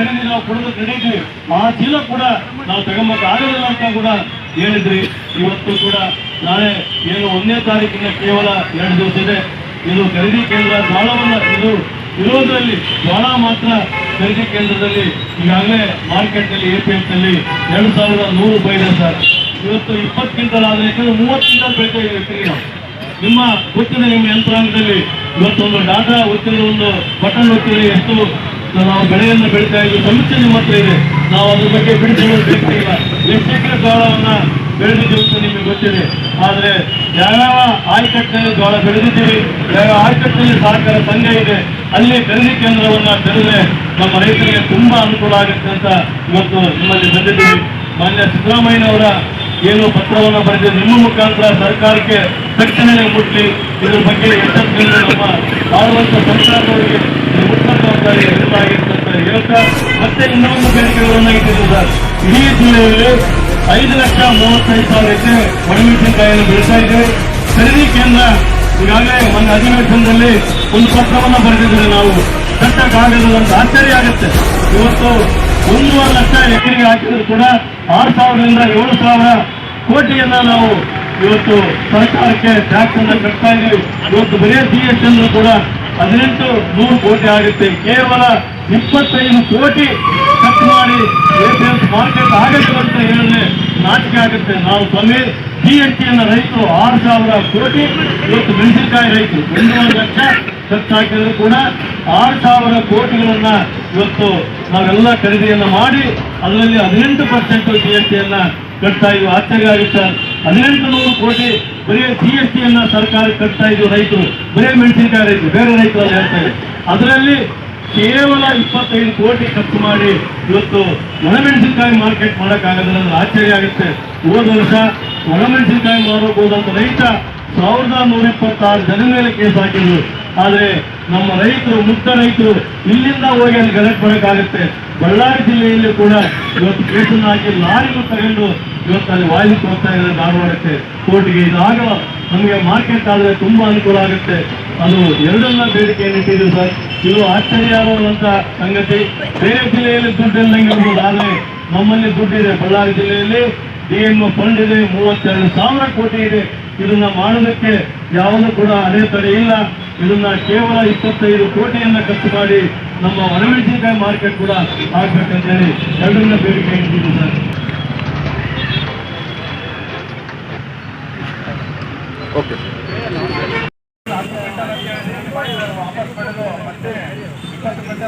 ಖರೀದಿ ನಾವು ಕೊಡೋದು ಖರೀದಿ ಆ ಚೀಲ ಕೂಡ ನಾವು ತಗೊಂಬಕ್ಕೆ ಆಗೋದಿಲ್ಲ ಅಂತ ಕೂಡ ಹೇಳಿದ್ರಿ. ಇವತ್ತು ಕೂಡ ನಾಳೆ ಏನು ಒಂದನೇ ತಾರೀಕಿನ ಕೇವಲ ಎರಡು ದಿವಸ ಇದೆ. ಇದು ಖರೀದಿ ಕೇಂದ್ರ ಜ್ವಾಳವನ್ನ ಇದು ಇರೋದ್ರಲ್ಲಿ ಜ್ವಾಳ ಮಾತ್ರ ಖರೀದಿ ಕೇಂದ್ರದಲ್ಲಿ ಈಗಾಗಲೇ ಮಾರ್ಕೆಟ್ನಲ್ಲಿ ಎ ಪಿ ನಲ್ಲಿ ಎರಡು ಸಾವಿರದ ನೂರು ರೂಪಾಯಿ ಇದೆ ಸರ್. ಇವತ್ತು ಇಪ್ಪತ್ತು ಕ್ವಿಂಟಲ್ ಆದರೆ ಯಾಕಂದ್ರೆ ಮೂವತ್ತು ಕ್ವಿಂಟಲ್ ಬೇಕಾಗಿರ್ತೀವಿ ನಾವು. ನಿಮ್ಮ ಗೊತ್ತಿದೆ ನಿಮ್ಮ ಯಂತ್ರಾಂಗದಲ್ಲಿ ಇವತ್ತೊಂದು ಡಾಟಾ ಗೊತ್ತಿರೋ ಒಂದು ಬಟನ್ ಗೊತ್ತಿದೆ ಎಷ್ಟು ನಾವು ಬೆಳೆಯನ್ನು ಬೆಳೀತಾ ಇದ್ದೀವಿ. ಸಮಸ್ಯೆ ನಿಮ್ಮ ಇದೆ. ನಾವು ಅದ್ರ ಬಗ್ಗೆ ಬಿಡಿಸಿಕೊಳ್ಳಲು ಎಷ್ಟು ಎಕರೆ ಜೋಳವನ್ನ ಬೆಳೆದಿದ್ದೀವಿ ಅಂತ ನಿಮಗೆ ಗೊತ್ತಿದೆ. ಆದ್ರೆ ಯಾವ್ಯಾವ ಆಯ್ಕಟ್ಟಿನಲ್ಲಿ ಜೋಳ ಬೆಳೆದಿದ್ದೀವಿ, ಯಾವ್ಯಾವ ಆಯ್ಕಟ್ಟಿನಲ್ಲಿ ಸಹಕಾರ ಸಂಘ ಇದೆ, ಅಲ್ಲಿ ಖರೀದಿ ಕೇಂದ್ರವನ್ನ ತೆರೆದ್ರೆ ನಮ್ಮ ರೈತರಿಗೆ ತುಂಬಾ ಅನುಕೂಲ ಆಗುತ್ತೆ ಅಂತ ಇವತ್ತು ನಿಮ್ಮಲ್ಲಿ ಬಂದಿದ್ದೀವಿ. ಮಾನ್ಯ ಸಿದ್ದರಾಮಯ್ಯನವರ ಏನು ಪತ್ರವನ್ನು ಬರೆದಿದೆ, ನಿಮ್ಮ ಮುಖಾಂತರ ಸರ್ಕಾರಕ್ಕೆ ತಕ್ಷಣವೇ ಮುಟ್ಲಿ. ಇದ್ರ ಬಗ್ಗೆ ಎಚ್ಚರಿಕೆಯಿಂದ ನಮ್ಮ ಆಳುವಂತ ಸರ್ಕಾರದವರಿಗೆ ಅಂತ ಹೇಳ್ತಾ ಮತ್ತೆ ಇನ್ನೊಂದು ಬೇಡಿಕೆಗಳನ್ನು ಇಟ್ಟಿದ್ದು ಇಡೀ ಜಿಲ್ಲೆಯಲ್ಲಿ ಐದು ಲಕ್ಷ ಮೂವತ್ತೈದು ಸಾವಿರ ಎಕರೆ ಒಣಮೆಣಸಿನಕಾಯಿಯನ್ನು ಬೆಳೆಸ್ತಾ ಇದ್ದೇವೆ ಖರೀದಿ ಕೇಂದ್ರ ಈಗಾಗಲೇ ಒಂದು ಅಧಿವೇಶನದಲ್ಲಿ ಒಂದು ಪತ್ರವನ್ನು ಬರೆದಿದ್ದೇವೆ ನಾವು. ಕಟ್ಟಕ್ಕಾಗಲ್ಲ ಒಂದು ಆಶ್ಚರ್ಯ ಆಗುತ್ತೆ. ಇವತ್ತು ಒಂದೂವರೆ ಲಕ್ಷ ಎಕರೆಗೆ ಹಾಕಿದ್ರು ಕೂಡ ಆರು ಸಾವಿರದಿಂದ ಏಳು ಸಾವಿರ ಕೋಟಿಯನ್ನ ನಾವು ಇವತ್ತು ಸರ್ಕಾರಕ್ಕೆ ಟ್ಯಾಕ್ಸ್ ಅನ್ನ ಕಟ್ತಾ ಇದ್ದೀವಿ. ಇವತ್ತು ಬರೀ ಸಿ ಎಸ್ ಕೂಡ ಹದಿನೆಂಟು ನೂರು ಕೋಟಿ ಆಗುತ್ತೆ. ಕೇವಲ ಇಪ್ಪತ್ತೈದು ಕೋಟಿ ಖರ್ಚು ಮಾಡಿ ಮಾರ್ಕೆಟ್ ಆಗುತ್ತೆ ಅಂತ ಹೇಳಿದ್ರೆ ನಾಟಕ ಆಗುತ್ತೆ. ನಾವು ಸಮೀರ್ ಸಿ ಎನ್ ಟಿಯನ್ನು ರೈತರು ಆರು ಸಾವಿರ ಕೋಟಿ, ಇವತ್ತು ಮೆಣಸಿನಕಾಯಿ ರೈತರು ಒಂದೂವರೆ ಲಕ್ಷ ಖರ್ಚು ಹಾಕಿದ್ರು ಕೂಡ ಆರು ಸಾವಿರ ಕೋಟಿಗಳನ್ನ ಇವತ್ತು ನಾವೆಲ್ಲ ಖರೀದಿಯನ್ನ ಮಾಡಿ ಅದರಲ್ಲಿ ಹದಿನೆಂಟು ಪರ್ಸೆಂಟ್ ಜಿ ಎಸ್ ಟಿಯನ್ನು ಕಟ್ತಾ ಇದ್ವಿ ಆಶ್ಚರ್ಯ ಆಗುತ್ತೆ. ಹದಿನೆಂಟು ನೂರು ಕೋಟಿ ಬರೀ ಜಿ ಎಸ್ ಟಿಯನ್ನ ಸರ್ಕಾರ ಕಟ್ತಾ ಇದ್ದು ರೈತರು, ಬರೀ ಮೆಣಸಿನಕಾಯಿ ರೈತರು, ಬೇರೆ ರೈತರು ಅಲ್ಲಿ ಹೇಳ್ತಾ ಇದ್ದಾರೆ ಅದರಲ್ಲಿ ಕೇವಲ ಇಪ್ಪತ್ತೈದು ಕೋಟಿ ಖರ್ಚು ಮಾಡಿ ಇವತ್ತು ಒಣಮೆಣಸಿನಕಾಯಿ ಮಾರ್ಕೆಟ್ ಮಾಡೋಕ್ಕಾಗಲ್ಲ ಅಂದ್ರೆ ಆಶ್ಚರ್ಯ ಆಗುತ್ತೆ. ಹೋದ ವರ್ಷ ಒಣಮೆಣಸಿನಕಾಯಿ ಮಾರೋಕೆ ಹೋದಂತ ರೈತ ಸಾವಿರದ ನೂರ ಇಪ್ಪತ್ತಾರು ಜನ ಮೇಲೆ ಕೇಸ್ ಹಾಕಿದ್ರು. ಆದ್ರೆ ನಮ್ಮ ರೈತರು, ಮುಕ್ತ ರೈತರು ಇಲ್ಲಿಂದ ಹೋಗಿ ಅಲ್ಲಿ ಗಲಟ್ ಮಾಡೋಕ್ಕಾಗುತ್ತೆ. ಬಳ್ಳಾರಿ ಜಿಲ್ಲೆಯಲ್ಲಿ ಕೂಡ ಇವತ್ತು ಕೇಸನ್ನು ಹಾಕಿ ಲಾರಿಗೂ ತಗೊಂಡು ಇವತ್ತು ಅಲ್ಲಿ ವಾಯಿಸಿ ಹೋಗ್ತಾ ಇದ್ದಾರೆ ಧಾರವಾಡಕ್ಕೆ ಕೋರ್ಟ್ಗೆ ಇದಾಗ ನಮಗೆ ಮಾರ್ಕೆಟ್ ಆದರೆ ತುಂಬಾ ಅನುಕೂಲ ಆಗುತ್ತೆ. ಅದು ಎರಡನ್ನ ಬೇಡಿಕೆಯನ್ನು ಸರ್. ಇದು ಆಶ್ಚರ್ಯ ಸಂಗತಿ. ಬೇರೆ ಜಿಲ್ಲೆಯಲ್ಲಿ ದುಡ್ಡು ಇಲ್ಲದಂಗೆ ಇರ್ಬೋದು, ಆದರೆ ನಮ್ಮಲ್ಲಿ ದುಡ್ಡಿದೆ ಬಳ್ಳಾರಿ ಜಿಲ್ಲೆಯಲ್ಲಿ ಏನು ಫಂಡ್ ಇದೆ, ಮೂವತ್ತೆರಡು ಸಾವಿರ ಕೋಟಿ ಇದೆ. ಇದನ್ನ ಮಾಡೋದಕ್ಕೆ ಯಾವುದು ಕೂಡ ಅಡೆತಡೆ ಇಲ್ಲ. ಇದನ್ನ ಕೇವಲ ಇಪ್ಪತ್ತೈದು ಕೋಟಿಯನ್ನ ಖರ್ಚು ಮಾಡಿ ನಮ್ಮ ಒಣಮೆಣಸಿನಕಾಯಿ ಮಾರ್ಕೆಟ್ ಕೂಡ ಆಗ್ಬೇಕಂತೇಳಿ ಎರಡರಿಂದ ಬೇಡಿಕೆ ಇಟ್ಟಿದ್ದೀನಿ ಸರ್. ಓಕೆ. ಮತ್ತೆ ಇಪ್ಪತ್ತು ಗಂಟೆ